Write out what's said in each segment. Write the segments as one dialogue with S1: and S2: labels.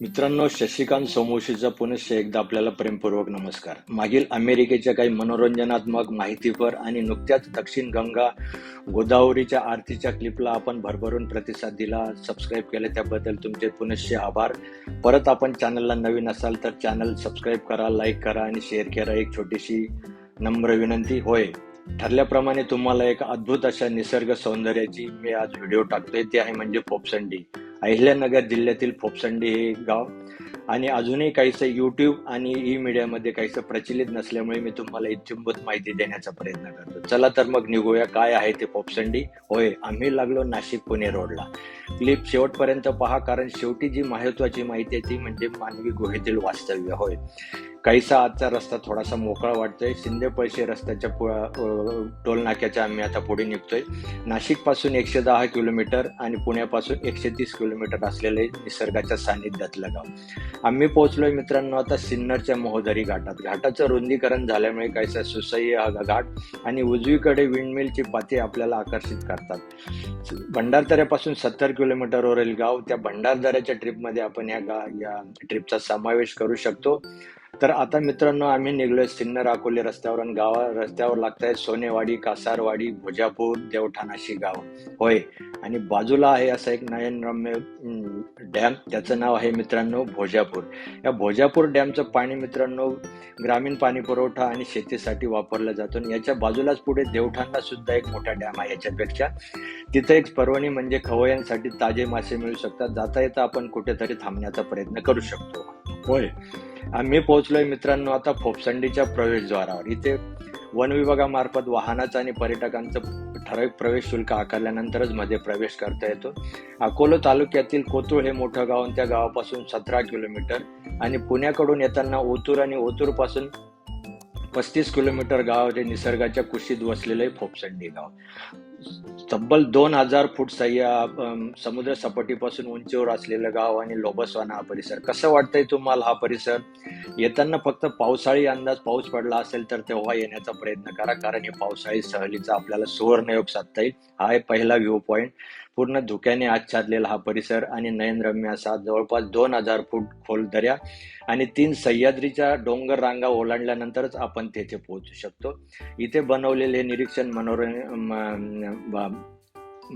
S1: मित्रांनो शशिकांत सोमोशीचा पुनश्च एकदा आपल्याला प्रेमपूर्वक नमस्कार. मागील अमेरिकेच्या काही मनोरंजनात्मक माहितीपर आणि नुकत्याच दक्षिण गंगा गोदावरीच्या आरतीच्या क्लिपला आपण भरभरून प्रतिसाद दिला. सबस्क्राईब केले त्याबद्दल तुमचे पुनश्च आभार. परत आपण चॅनलला नवीन असाल तर चॅनल सबस्क्राईब करा लाईक करा आणि शेअर करा. एक छोटीशी नम्र विनंती होय. ठरल्याप्रमाणे तुम्हाला एक अद्भुत अशा निसर्ग सौंदर्याची मी आज व्हिडिओ टाकतोय. ते आहे म्हणजे फोपसंडी अहिल्यानगर जिल्ह्यातील फोपसंडी हे गाव. आणि अजूनही काहीसं युट्यूब आणि ई मीडियामध्ये काहीसं प्रचलित नसल्यामुळे मी तुम्हाला इच्छुंभूत माहिती देण्याचा प्रयत्न करतो. चला तर मग निघूया. काय आहे ते फोपसंडी होय आम्ही लागलो नाशिक पुणे रोडला. क्लिप शेवटपर्यंत पहा कारण शेवटी जी महत्वाची माहिती आहे ती म्हणजे मानवी गुहेतील वास्तव्य. होय. काहीसा आजचा रस्ता थोडासा मोकळा वाटतोय. शिंदे पळशी रस्त्याच्या पु- टोल नाक्याच्या आम्ही आता पुढे निघतोय. नाशिकपासून एकशे दहा किलोमीटर आणि पुण्यापासून एकशे तीस किलोमीटर असलेले निसर्गाच्या सानिध्यातलं गाव आम्ही पोहोचलोय मित्रांनो आता सिन्नरच्या मोहदरी घाटात. घाटाचं रुंदीकरण झाल्यामुळे काहीसा सुसह्य हा घाट आणि उजवीकडे विंडमिलची पाती आपल्याला आकर्षित करतात. भंडारदऱ्यापासून सत्तर किलोमीटरवरील गाव त्या भंडारदऱ्याच्या ट्रिपमध्ये आपण या गा या ट्रिपचा समावेश करू शकतो. तर आता मित्रांनो आम्ही निघलोय सिन्नर अकोले रस्त्यावर आणि गावा रस्त्यावर लागत सोनेवाडी कासारवाडी भोजापूर देवठाण अशी गाव. होय. आणि बाजूला आहे असं एक नयनरम्य डॅम. त्याचं नाव आहे मित्रांनो भोजापूर. या भोजापूर डॅमचं पाणी मित्रांनो ग्रामीण पाणी पुरवठा आणि शेतीसाठी वापरलं जातो. आणि याच्या बाजूलाच पुढे देवठाणला सुद्धा एक मोठा डॅम आहे याच्यापेक्षा. तिथे एक पर्वणी म्हणजे खवयांसाठी ताजे मासे मिळू शकतात. जाता येता आपण कुठेतरी थांबण्याचा प्रयत्न करू शकतो. होय आम्ही पोहोचलोय मित्रांनो आता फोपसंडीच्या प्रवेशद्वारावर. इथे वन विभागामार्फत वाहनाचं आणि पर्यटकांचं ठराविक प्रवेश शुल्क आकारल्यानंतरच मध्ये प्रवेश करता येतो. अकोला तालुक्यातील कोतुळ हे मोठं गाव आणि त्या गावापासून सतरा किलोमीटर आणि पुण्याकडून येताना ओतूर आणि ओतूरपासून पस्तीस किलोमीटर गाव जे निसर्गाच्या कुशीत वसलेलं आहे फोपसंडी गाव. तब्बल दोन हजार फूट सह्या समुद्र सपाटीपासून उंचीवर असलेलं गाव आणि लोबसवाना हा परिसर. कसं वाटतंय तुम्हाला हा परिसर? येताना फक्त पावसाळी अंदाज पाऊस पडला असेल तर तेव्हा येण्याचा प्रयत्न करा कारण हे पावसाळी सहलीचा आपल्याला सुवर्णयोग साधता येईल हा आहे पहिला व्ह्यू पॉईंट पूर्ण धुक्याने आच्छादलेला हा परिसर आणि नयनरम्य असा जवळपास दोन हजार फूट खोल दऱ्या आणि तीन सह्याद्रीच्या डोंगर रांगा ओलांडल्यानंतरच आपण तेथे पोहोचू शकतो. इथे बनवलेले निरीक्षण मनोरंजन बा-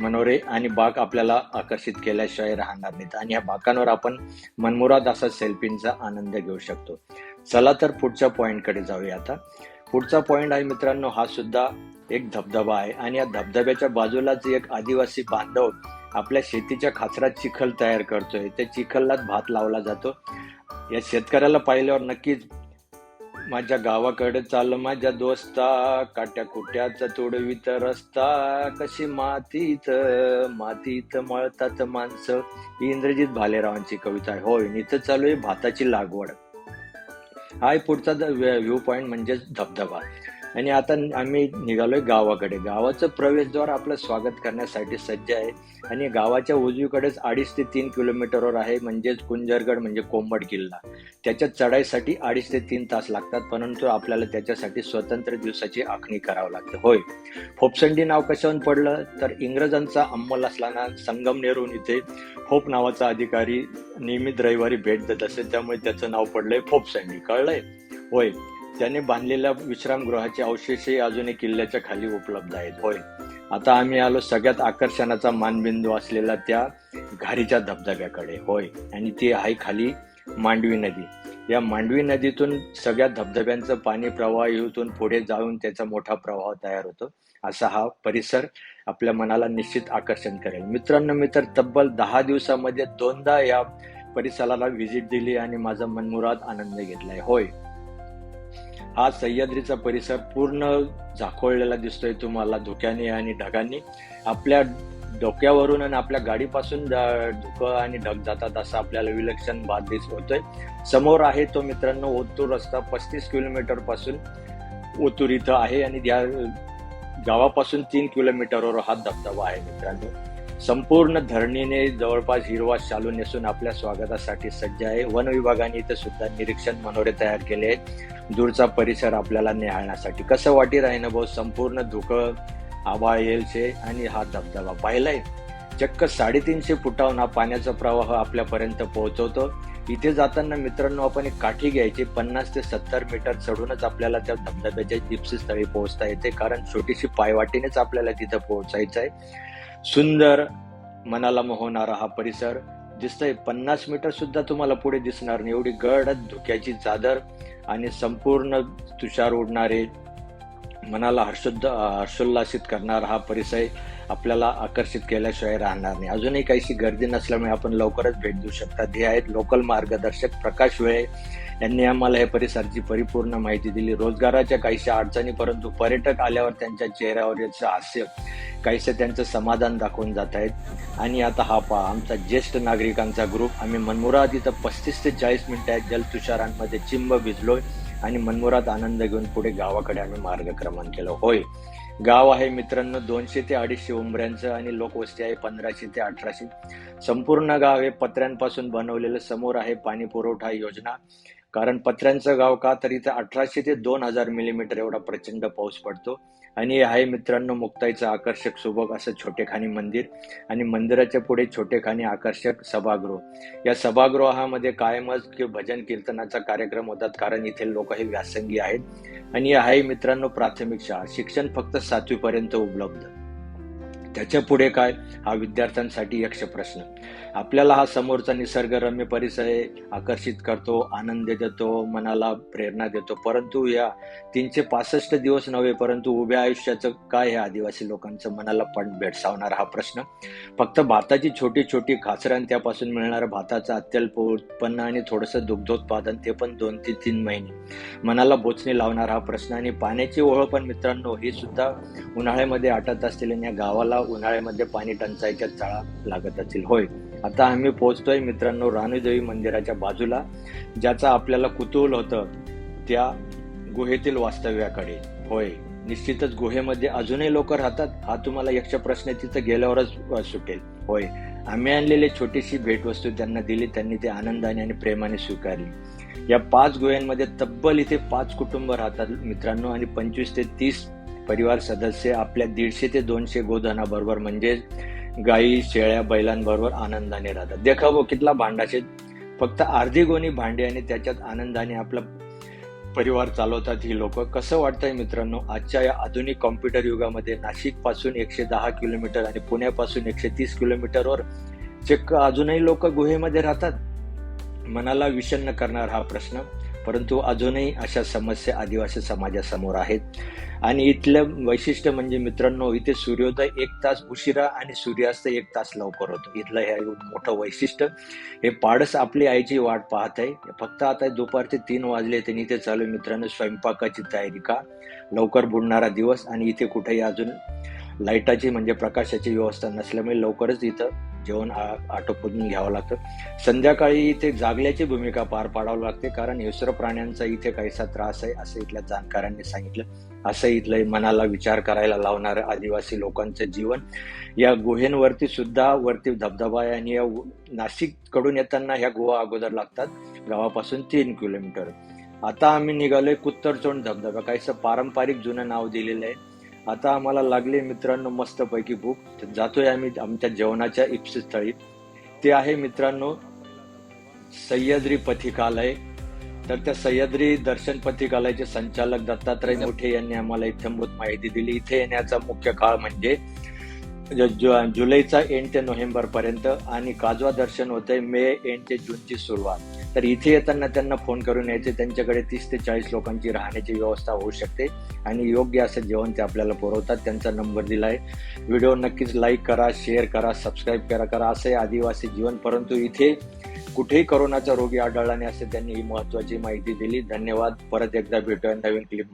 S1: मनोरे आणि बाग आपल्याला आकर्षित केल्याशिवाय राहणार नाहीत. आणि या बाकांवर आपण मनमुराद असा सेल्फींचा आनंद घेऊ शकतो. चला तर पुढच्या पॉईंटकडे जाऊया आता. पुढचा पॉईंट आहे मित्रांनो हा सुद्धा एक धबधबा आहे. आणि या धबधब्याच्या बाजूलाच एक आदिवासी बांधव आपल्या शेतीच्या खाचरात चिखल तयार करतोय. त्या चिखललाच भात लावला जातो. या शेतकऱ्याला पाहिल्यावर नक्कीच माझ्या गावाकडे चाल माझ्या दोस्ता काट्या कुट्याचा तोडवीत रस्ता कशी मातीत मातीत मळतात माणसं. ही इंद्रजित भालेरावांची कविता आहे. होय इथं चालू आहे भाताची लागवड. आहे पुढचा व्ह्यू पॉइंट म्हणजेच धबधबा. आणि आता आम्ही निघालोय गावाकडे. गावाचं प्रवेशद्वार आपलं स्वागत करण्यासाठी सज्ज आहे. आणि गावाच्या उजवीकडेच अडीच ते तीन किलोमीटरवर आहे म्हणजेच कुंजरगड म्हणजे कोंबड किल्ला. त्याच्या चढाईसाठी अडीच ते तीन तास लागतात परंतु आपल्याला त्याच्यासाठी स्वतंत्र दिवसाची आखणी करावं लागते. होय. फोपसंडी नाव कशाहून पडलं? तर इंग्रजांचा अंमल असताना संगमनेरहून इथे फोप नावाचा अधिकारी नियमित रविवारी भेट देत असेल त्यामुळे त्याचं नाव पडलंय फोपसंडी कळलंय? होय. त्याने बांधलेल्या विश्रामगृहाचे अवशेषही अजूनही किल्ल्याच्या खाली उपलब्ध आहेत. होय. आता आम्ही आलो सगळ्यात आकर्षणाचा मानबिंदू असलेला त्या घारीच्या धबधब्याकडे. होय. आणि ती आहे खाली मांडवी नदी. या मांडवी नदीतून सगळ्या धबधब्यांचं पाणी प्रवाहीतून पुढे जाऊन त्याचा मोठा प्रवाह तयार होतो. असा हा परिसर आपल्या मनाला निश्चित आकर्षण करेल. मित्रांनो मी तर तब्बल दहा दिवसामध्ये दोनदा या परिसराला व्हिजिट दिली आणि माझा मनमुराद आनंद घेतलाय. होय. हा सह्याद्रीचा परिसर पूर्ण झाकोळलेला दिसतोय तुम्हाला धुक्याने आणि ढगांनी. आपल्या डोक्यावरून आणि आपल्या गाडीपासून धुकं आणि ढग जातात असं आपल्याला विलक्षण बाद दिसत होतोय. समोर आहे तो मित्रांनो ओतूर रस्ता पस्तीस किलोमीटरपासून ओतूर इथं आहे आणि या गावापासून तीन किलोमीटरवर हा धबधबा आहे मित्रांनो. संपूर्ण धरणीने जवळपास हिरवा चालू नेसून आपल्या स्वागतासाठी सज्ज आहे. वन विभागाने इथे सुद्धा निरीक्षण मनोरे तयार केले आहेत. दूरचा परिसर आपल्याला निहाळण्यासाठी. कसं वाटी राहीन भाऊ? संपूर्ण धुकं आभाळ येलचे आणि हा धबधबा पाहिलाय. चक्क साडेतीनशे फुटाहून हा पाण्याचा प्रवाह आपल्यापर्यंत पोहोचवतो. इथे जाताना मित्रांनो आपण एक काठी घ्यायची. पन्नास ते सत्तर मीटर चढूनच आपल्याला त्या धबधब्याच्या जिप्सी स्थळी पोहोचता येते. कारण छोटीशी पायवाटीनेच आपल्याला तिथं पोहोचायचं आहे सुंदर मनाला मोहणारा हा परिसर दिसतंय पन्नास मीटर सुद्धा तुम्हाला पुढे दिसणार नाही. एवढी गडद धुक्याची चादर आणि संपूर्ण तुषार उडणारे मनाला हर्षोद्ध हर्षोल्लासित करणारा हा परिसर आपल्याला आकर्षित केल्याशिवाय राहणार नाही. अजूनही काहीशी गर्दी नसल्यामुळे आपण लवकरच भेट देऊ शकता. हे आहेत लोकल मार्गदर्शक प्रकाश वेळे. यांनी आम्हाला या परिसराची परिपूर्ण माहिती दिली. रोजगाराच्या काहीशा अडचणी परंतु पर्यटक आल्यावर त्यांच्या चेहऱ्यावरचं हास्य काहीसं त्यांचं समाधान दाखवून जात आहेत. आणि आता हा पहा आमचा ज्येष्ठ नागरिकांचा ग्रुप आम्ही मनमुराद इथं पस्तीस ते चाळीस मिनिटात जलतुषारांमध्ये चिंब भिजलोय. आणि मनमुरात आनंद घेऊन पुढे गावाकडे आम्ही मार्गक्रमण केलं. होय गाव आहे मित्रांनो दोनशे ते अडीचशे उंबऱ्यांचं आणि लोकवस्ती आहे पंधराशे ते अठराशे. संपूर्ण गाव हे पत्र्यांपासून बनवलेलं समोर आहे पाणी पुरवठा योजना. कारण पत्र्यांचं गाव का तर इथं अठराशे ते दोन हजार मिलीमीटर एवढा प्रचंड पाऊस पडतो. आणि हे आहे मित्रांनो मुक्ताईचं आकर्षक सुबक असं छोटेखानी मंदिर आणि मंदिराच्या पुढे छोटेखानी आकर्षक सभागृह. या सभागृहामध्ये कायमच की भजन कीर्तनाचा कार्यक्रम होतात कारण इथे लोक हे व्यासंगी आहेत. आणि आहे मित्रांनो प्राथमिक शाळा. शिक्षण फक्त सातवीपर्यंत उपलब्ध. त्याच्या पुढे काय? हा विद्यार्थ्यांसाठी यक्ष प्रश्न. आपल्याला हा समोरचा निसर्गरम्य परिसर आकर्षित करतो आनंद देतो मनाला प्रेरणा देतो. परंतु या तीनशे पासष्ट दिवस नव्हे परंतु उभ्या आयुष्याचं काय हे आदिवासी लोकांचं मनाला पण भेडसावणारा हा प्रश्न. फक्त भाताची छोटी छोटी खाचरं त्यापासून मिळणारा भाताचं अत्यल्प उत्पन्न आणि थोडंसं दुग्धोत्पादन ते पण दोन ते तीन महिने. मनाला बोचणी लावणारा हा प्रश्न आणि पाण्याची ओळख पण मित्रांनो ही सुद्धा उन्हाळ्यामध्ये आटत असलेल्या या गावाला उन्हाळ्यामध्ये पाणी टंचाईच्या चाळा लागत असतील. होय. आता आम्ही पोहोचतोय मित्रांनो राणूदेवी मंदिराच्या बाजूला ज्याचा आपल्याला कुतूहल होतं त्या गुहेतील वास्तव्याकडे. होय. निश्चितच गुहेमध्ये अजूनही लोक राहतात. हा तुम्हाला यक्ष प्रश्न तिथं गेल्यावरच सुटेल. होय. आम्ही आणलेली छोटीशी भेटवस्तू त्यांना दिली. त्यांनी ते आनंदाने आणि प्रेमाने स्वीकारली. या पाच गुहेंमध्ये तब्बल इथे पाच कुटुंब राहतात मित्रांनो आणि पंचवीस ते तीस परिवार सदस्य आपल्या दीडशे ते दोनशे गोधनाबरोबर म्हणजे गाई शेळ्या बैलांबरोबर आनंदाने राहतात. देखावं हो, कितला भांडाचे फक्त अर्धी गोणी भांडी आणि त्याच्यात आनंदाने आपला परिवार चालवतात ही लोक. कसं वाटतंय मित्रांनो आजच्या या आधुनिक कॉम्प्युटर युगामध्ये नाशिकपासून एकशे दहा किलोमीटर आणि पुण्यापासून एकशे तीस किलोमीटरवर चक्क अजूनही लोक गुहेमध्ये राहतात? मनाला विषन्न करणार हा प्रश्न. परंतु अजूनही अशा समस्या आदिवासी समाजासमोर आहेत. आणि इथलं वैशिष्ट्य म्हणजे मित्रांनो इथे सूर्योदय एक तास उशिरा आणि सूर्यास्त एक तास लवकर होतो. इथलं हे मोठं वैशिष्ट्य. हे पाडस आपली आईची वाट पाहत आहे फक्त आता दुपारचे तीन वाजले त्यांनी इथे चालू मित्रांनो स्वयंपाकाची तयारी का? लवकर बुडणारा दिवस आणि इथे कुठेही अजून लाईटाची म्हणजे प्रकाशाची व्यवस्था नसल्यामुळे लवकरच इथं जेवण आटोपून घ्यावं लागतं. संध्याकाळी इथे जागल्याची भूमिका पार पाडावं लागते कारण हिंस्र प्राण्यांचा इथे काहीसा त्रास आहे असं इथल्या जाणकारांनी सांगितलं. असं इथलं मनाला विचार करायला लावणारं आदिवासी लोकांचं जीवन. या गुहेंवरती सुद्धा वरती धबधबा आहे आणि या नाशिककडून येताना ह्या गुहा अगोदर लागतात गावापासून तीन किलोमीटर. आता आम्ही निघालोय कुत्तरचोंड धबधबा. काहीसं पारंपरिक जुनं नाव दिलेलं आहे. आता आम्हाला लागले मित्रांनो मस्तपैकी भूक. जातोय आम्ही आमच्या जेवणाच्या इप्सितस्थळी ते आहे मित्रांनो सह्याद्री पथिकालय. तर त्या सह्याद्री दर्शन पथिकालयाचे संचालक दत्तात्रय मोठे यांनी आम्हाला इत्यंभूत माहिती दिली. इथे येण्याचा मुख्य काळ म्हणजे जुलैचा एंड ते नोव्हेंबर पर्यंत आणि काजवा दर्शन होतंय मे एंड ते जूनची सुरुवात. तर इथे येताना त्यांना फोन करून यायचे. त्यांच्याकडे तीस ते चाळीस लोकांची राहण्याची व्यवस्था होऊ शकते आणि योग्य असं जेवण ते आपल्याला पुरवतात. त्यांचा नंबर दिला आहे व्हिडिओ नक्कीच लाईक करा शेअर करा सबस्क्राईब करा करा असं आदिवासी जीवन परंतु इथे कुठेही करोनाचा रोगी आढळला नाही असे त्यांनी ही महत्वाची माहिती दिली. धन्यवाद. परत एकदा भेटूया नवीन क्लिप